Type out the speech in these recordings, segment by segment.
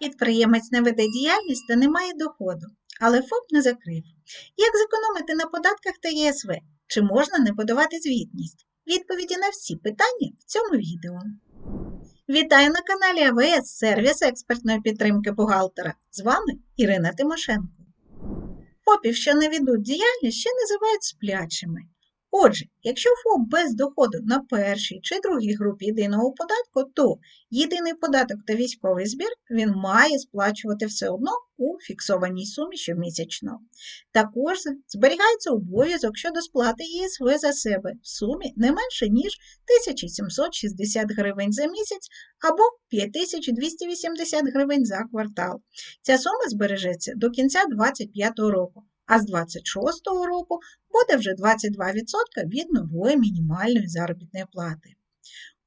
Підприємець не веде діяльність та не має доходу, але ФОП не закрив. Як зекономити на податках та ЄСВ? Чи можна не подавати звітність? Відповіді на всі питання в цьому відео. Вітаю на каналі АВС сервіс експертної підтримки бухгалтера. З вами Ірина Тимошенко. ФОПів, що не ведуть діяльність, ще називають сплячими. Отже, якщо ФОП без доходу на першій чи другій групі єдиного податку, то єдиний податок та військовий збір він має сплачувати все одно у фіксованій сумі щомісячно. Також зберігається обов'язок щодо сплати ЄСВ за себе в сумі не менше, ніж 1760 гривень за місяць або 5280 гривень за квартал. Ця сума збережеться до кінця 2025 року а з 26-го року буде вже 22% від нової мінімальної заробітної плати.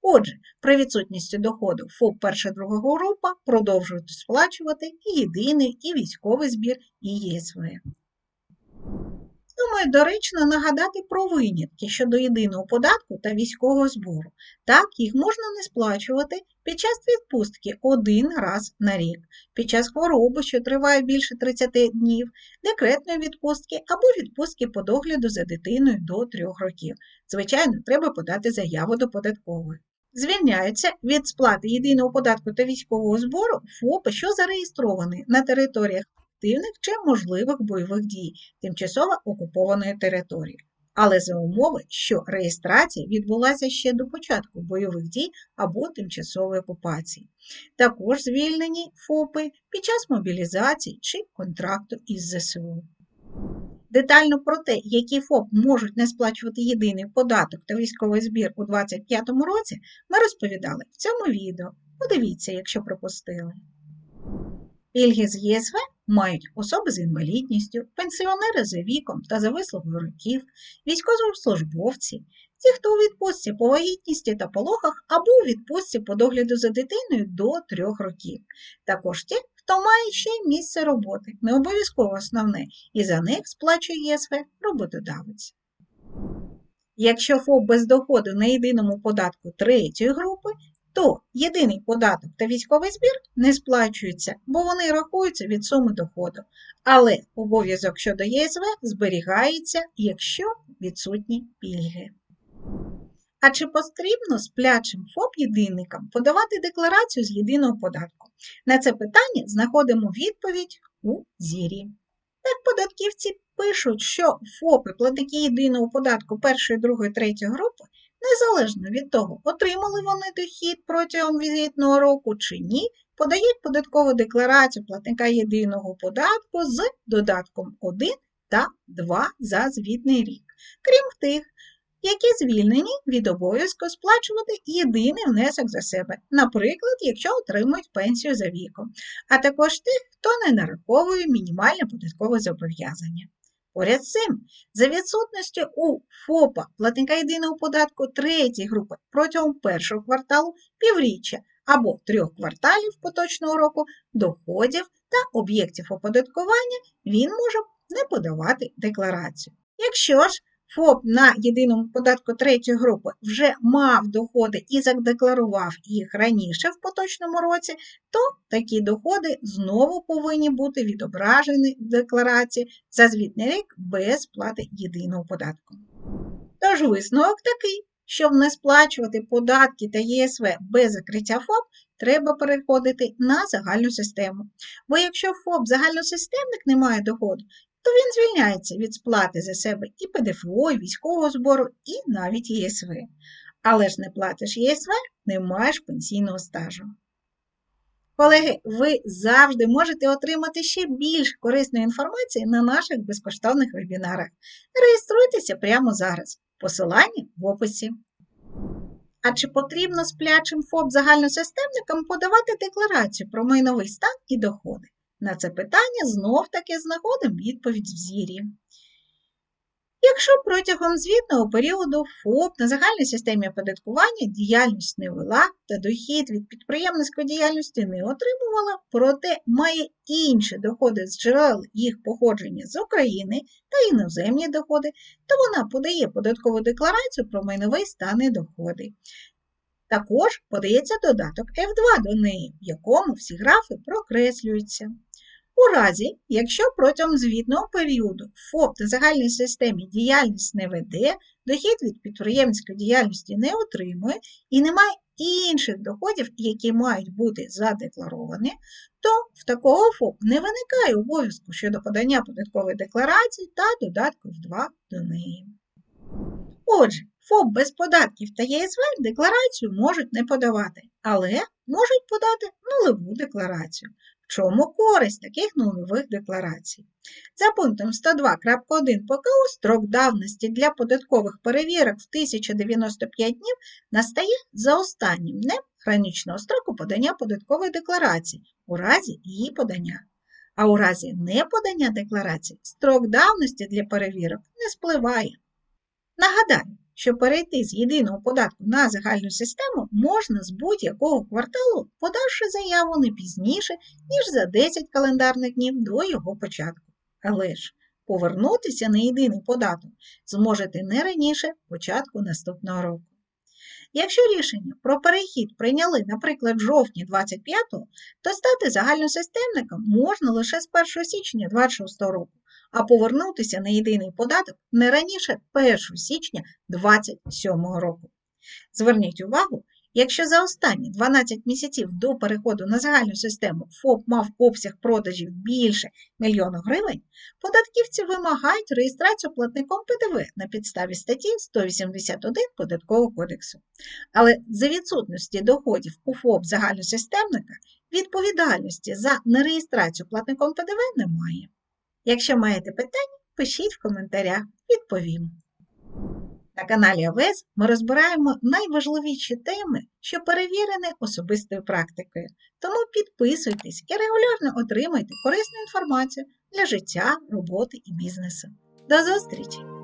Отже, при відсутності доходу ФОП перша другого група продовжують сплачувати і єдиний, і військовий збір, і ЄСВ. Думаю, доречно нагадати про винятки щодо єдиного податку та військового збору. Так, їх можна не сплачувати під час відпустки один раз на рік, під час хвороби, що триває більше 30 днів, декретної відпустки або відпустки по догляду за дитиною до 3 років. Звичайно, треба подати заяву до податкової. Звільняються від сплати єдиного податку та військового збору ФОПи, що зареєстровані на територіях активних чи можливих бойових дій тимчасово окупованої території. Але за умови, що реєстрація відбулася ще до початку бойових дій або тимчасової окупації. Також звільнені ФОПи під час мобілізації чи контракту із ЗСУ. Детально про те, які ФОП можуть не сплачувати єдиний податок та військовий збір у 2025 році, ми розповідали в цьому відео. Подивіться, якщо пропустили. Пільги з ЄСВ мають особи з інвалідністю, пенсіонери за віком та за вислугою років, військовослужбовці, ті, хто у відпустці по вагітності та пологах або у відпустці по догляду за дитиною до 3 років. Також ті, хто має ще й місце роботи, не обов'язково основне, і за них сплачує ЄСВ роботодавець. Якщо ФОП без доходу на єдиному податку третьої групи, то єдиний податок та військовий збір не сплачуються, бо вони рахуються від суми доходу. Але обов'язок щодо ЄСВ зберігається, якщо відсутні пільги. А чи потрібно сплячим ФОП-єдинникам подавати декларацію з єдиного податку? На це питання знаходимо відповідь у зірі. Так, податківці пишуть, що ФОПи платники єдиного податку першої, другої, третьої групи Незалежно від того, отримали вони дохід протягом візитного року чи ні, подають податкову декларацію платника єдиного податку з додатком 1 та 2 за звітний рік, крім тих, які звільнені від обов'язку сплачувати єдиний внесок за себе, наприклад, якщо отримують пенсію за віком, а також тих, хто не нараховує мінімальне податкове зобов'язання. Поряд з цим, за відсутністю у ФОПа платника єдиного податку третьої групи протягом першого кварталу півріччя або трьох кварталів поточного року доходів та об'єктів оподаткування він може не подавати декларацію. Якщо ж ФОП на єдиному податку третьої групи вже мав доходи і задекларував їх раніше в поточному році, то такі доходи знову повинні бути відображені в декларації за звітний рік без сплати єдиного податку. Тож висновок такий, щоб не сплачувати податки та ЄСВ без закриття ФОП, треба переходити на загальну систему. Бо якщо ФОП загальносистемник не має доходу, то він звільняється від сплати за себе і ПДФО, і військового збору, і навіть ЄСВ. Але ж не платиш ЄСВ, не маєш пенсійного стажу. Колеги, ви завжди можете отримати ще більш корисної інформації на наших безкоштовних вебінарах. Реєструйтеся прямо зараз. Посилання в описі. А чи потрібно сплячим ФОП загальносистемникам подавати декларацію про майновий стан і доходи? На це питання знов-таки знаходимо відповідь в зірі. Якщо протягом звітного періоду ФОП на загальній системі оподаткування діяльність не вела та дохід від підприємницької діяльності не отримувала, проте має інші доходи з джерел їх походження з України та іноземні доходи, то вона подає податкову декларацію про майновий стан і доходи. Також подається додаток F2 до неї, в якому всі графи прокреслюються. У разі, якщо протягом звітного періоду ФОП на загальній системі діяльність не веде, дохід від підприємницької діяльності не отримує і немає інших доходів, які мають бути задекларовані, то в такого ФОП не виникає обов'язку щодо подання податкової декларації та додатку в 2 до неї. Отже, ФОП без податків та ЄСВ декларацію можуть не подавати, але можуть подати нульову декларацію. В чому користь таких нульових декларацій? За пунктом 102.1 ПКУ строк давності для податкових перевірок в 1095 днів настає за останнім днем граничного строку подання податкової декларації у разі її подання. А у разі неподання декларації строк давності для перевірок не спливає. Нагадаю, що перейти з єдиного податку на загальну систему можна з будь-якого кварталу, подавши заяву не пізніше, ніж за 10 календарних днів до його початку. Але ж повернутися на єдиний податок зможете не раніше початку наступного року. Якщо рішення про перехід прийняли, наприклад, в жовтні 25-го, то стати загальносистемником можна лише з 1 січня 26 року, а повернутися на єдиний податок не раніше 1 січня 27 року. Зверніть увагу, якщо за останні 12 місяців до переходу на загальну систему ФОП мав обсяг продажів більше мільйона гривень, податківці вимагають реєстрацію платником ПДВ на підставі статті 181 Податкового кодексу. Але за відсутності доходів у ФОП загальносистемника відповідальності за нереєстрацію платником ПДВ немає. Якщо маєте питання, пишіть в коментарях, відповім. На каналі АВЕС ми розбираємо найважливіші теми, що перевірені особистою практикою. Тому підписуйтесь і регулярно отримуйте корисну інформацію для життя, роботи і бізнесу. До зустрічі!